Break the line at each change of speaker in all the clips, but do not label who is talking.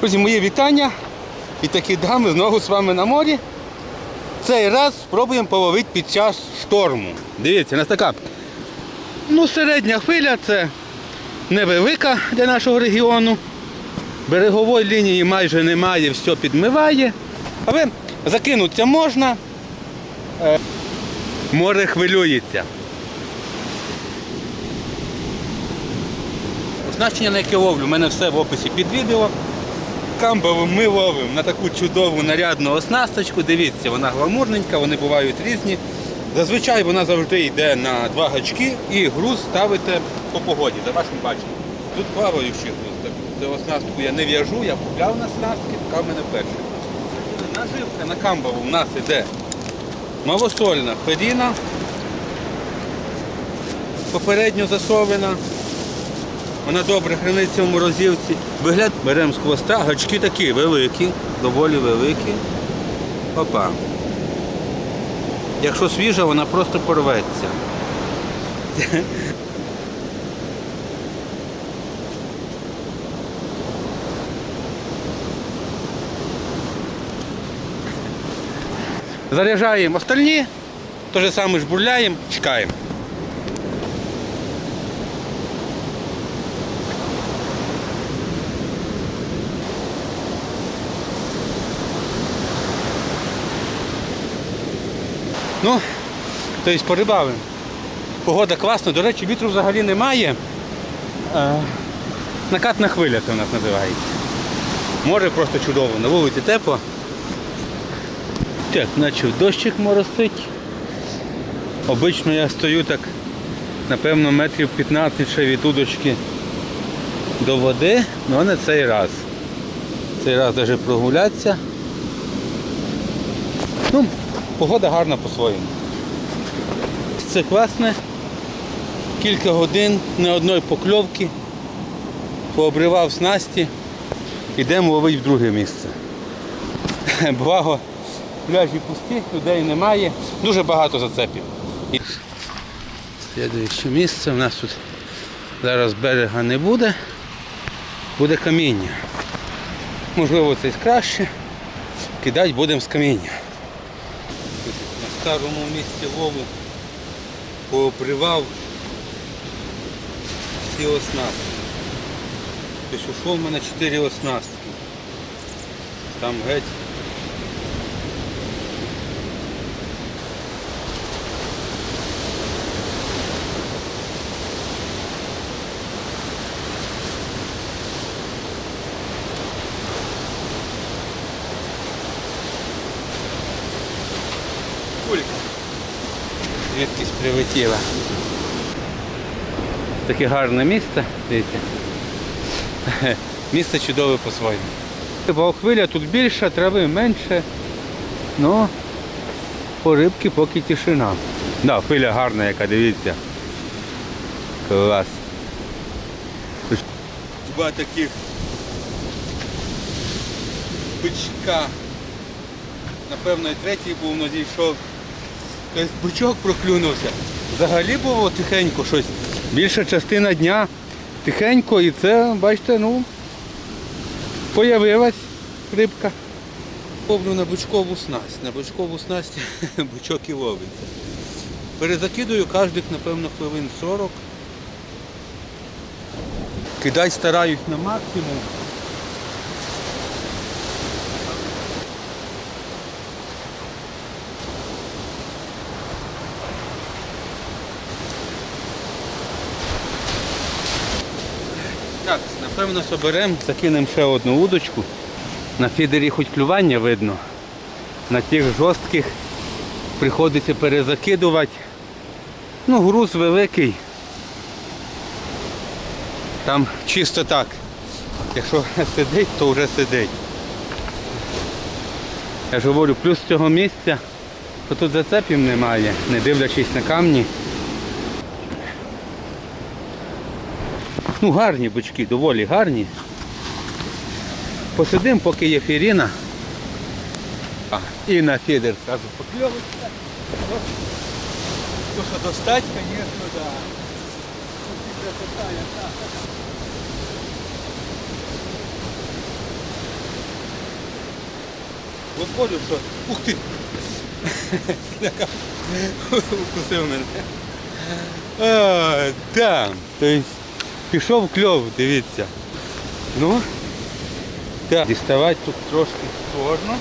Друзі, мої вітання. І такі дами знову з вами на морі. Цей раз спробуємо половити під час шторму. Дивіться, у нас така ну, середня хвиля, це невелика для нашого регіону. Берегової лінії майже немає, все підмиває. Але закинутися можна. Е, Море хвилюється. Оснащення, на яке ловлю, у мене все в описі під відео. Камбову ми ловимо на таку чудову нарядну оснасточку. Дивіться, вона гламурненька, вони бувають різні. Зазвичай вона завжди йде на два гачки і груз ставите по погоді, за вашим баченням. Тут плаваючий груз. Цю оснастку я не в'яжу, я купляв на снастки, така в мене перша. Наживка на камбову у нас йде малосольна феріна, попередньо засована. Вона добре храниться в морозилці. Вигляд беремо з хвоста, гачки такі великі, доволі великі. Опа. Якщо свіжа, вона просто порветься. Заряджаємо остальні, те же саме жбурляємо, чекаємо. Ну, тобто порибавимо. Погода класна, до речі, вітру взагалі немає. Е, накатна хвиля це у нас називається. Море просто чудово, на вулиці тепло. Так, почав дощик моросить. Обично я стою так, напевно, метрів 15 ще від удочки до води, але не цей раз. Цей раз навіть прогулятися. Ну, погода гарна по-своєму. Це класне. Кілька годин не одної покльовки. Пообривав снасті. Йдемо ловити в друге місце. Благо, пляжі пусті, людей немає. Дуже багато зацепів. Слідуюче місце. У нас тут зараз берега не буде. Буде каміння. Можливо, це краще. Кидати будемо з каміння. Старому місці лову пообривав всі оснастки. Тобто ушов в мене 4 оснастки. Там геть. Звідкись прилетіла. Таке гарне місце, дивіться. Місце чудове по-своєму. Хвиля тут більша, трави менше. Ну, по рибки поки тишина. Да, хвиля гарна яка, дивіться. Клас. Два таких бичка. Напевно, і третій був, но зійшов. Тобто бичок проклюнувся. Взагалі було тихенько щось. Більша частина дня тихенько і це, бачите, ну, появилась рибка. Ловлю на бичкову снасть. На бичкову снасть бичок і ловиться. Перезакидую кожних, напевно, хвилин 40. Кидать стараюсь на максимум. Так, напевно, соберемо, закинемо ще одну удочку. На фідері хоч клювання видно. На тих жорстких приходиться перезакидувати. Ну, груз великий. Там чисто так. Якщо сидить, то вже сидить. Я ж говорю, плюс цього місця, то тут зацепів немає, не дивлячись на камні. Ну, гарні бички, доволі гарні. Посидимо, поки є фіріна. А, і на фідер зразу покльовується. То, що достать, звісно, да. виходжу, що... Ух ти! Укусив мене. А, да. Тобто пішов кльов, дивіться. Ну, так. Діставати тут трошки сложно.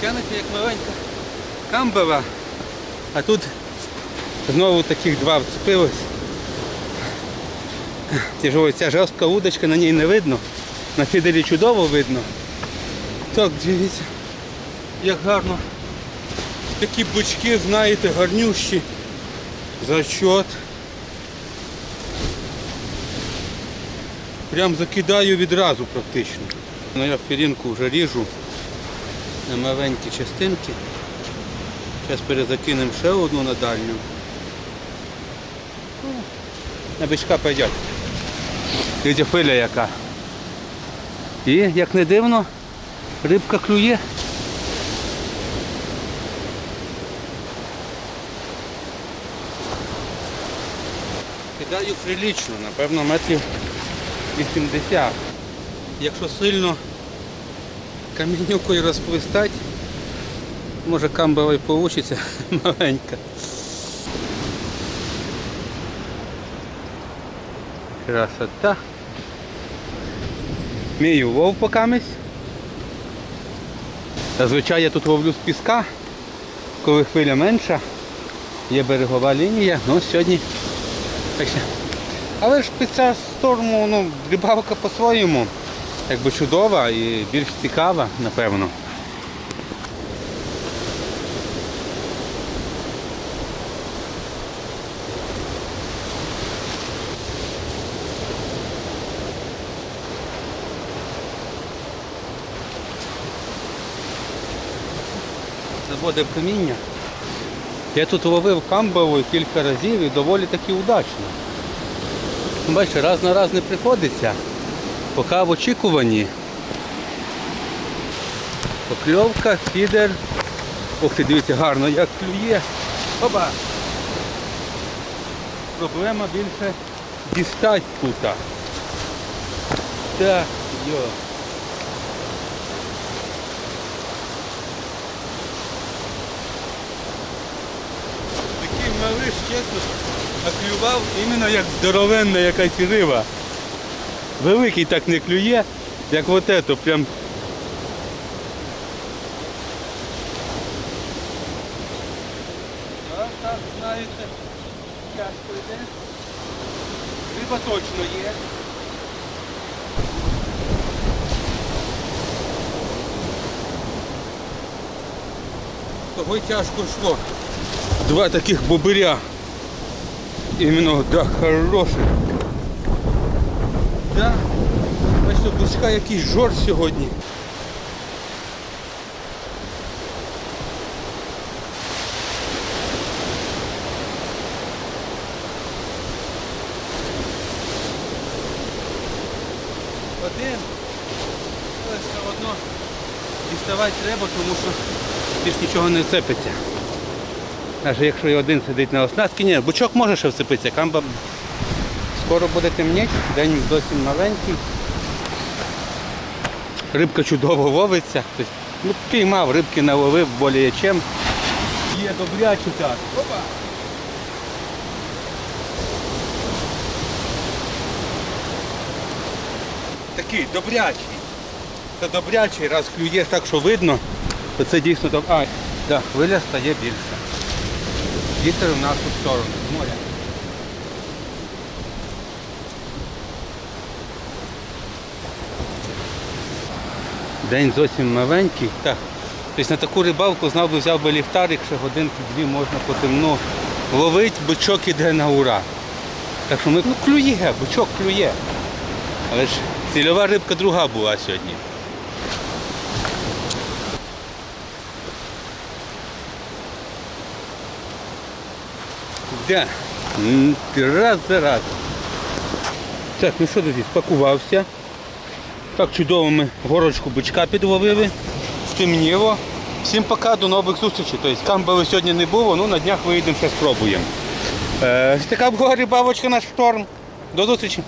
Знаєте, як маленька камбала, а тут знову таких два вцепилось. Тяжело, ця жорстка удочка, на ній не видно. На фідері чудово видно. Так, дивіться, як гарно. Такі бочки, знаєте, гарнющі. Зачот. Прям закидаю відразу практично. Ну, я фірінку вже ріжу на маленькі частинки. Зараз перезакинемо ще одну на дальню. Ну, На бичка пойдет. Дивіться, хвиля яка. І, як не дивно, рибка клює. Кидаю прилічно, напевно, метрів 80. Якщо сильно камінюкою розплистати, може камбала й получиться маленька. Красота. Мію лов покамись. Зазвичай я тут ловлю з піска, коли хвиля менша, є берегова лінія, ну сьогодні. Але ж під час шторму ну, рибалка по-своєму якби чудова і більш цікава, напевно. Заводив каміння. Я тут ловив камбалу кілька разів і доволі таки удачно. Бачите, раз на раз не приходиться. Поки в очікуванні. Покльовка, фідер. Ох ти, дивіться, гарно як клює. Опа! Проблема більше дістать тут. Так, йо. Такий чесно, клював іменно як здоровенна якась риба. Великий так не клює, як от ето, прям. Так, знаєте, тяжко йде. Риба точно є. Того й тяжко йшло. Два таких бобиря. Іменно, да, хороших. Да. Бачите, близька якийсь жор сьогодні. Один. Але все одно діставати треба, тому що більш нічого не вцепиться. Навіть якщо і один сидить на оснастці, ні, бучок може ще вцепитися, камба скоро буде темніти, день зовсім маленький. Рибка чудово ловиться. Тобто, ну, піймав, рибки наловив більше чим. Є добрячий так. Опа! Такий добрячий. Це добрячий, раз клює так, що видно, то це дійсно доб... А, да, хвиля стає більше. Вітер в нашу сторону, з моря. День зовсім маленький. Так. Тобто на таку рибалку знав би, взяв би ліхтарик, ще годинки-дві можна по темну ловить, бичок іде на ура. Так що ми, ну клює, бичок клює. Але ж цільова рибка друга була сьогодні. Да. Раз за разом. Так, ну що тоді, спакувався. Так чудово ми горочку бичка підловили, стемніло. Всім пока, до нових зустрічей. Тобто камбали сьогодні не було, ну на днях виїдемо, ще спробуємо. Е, така була бабочка на шторм. До зустрічі.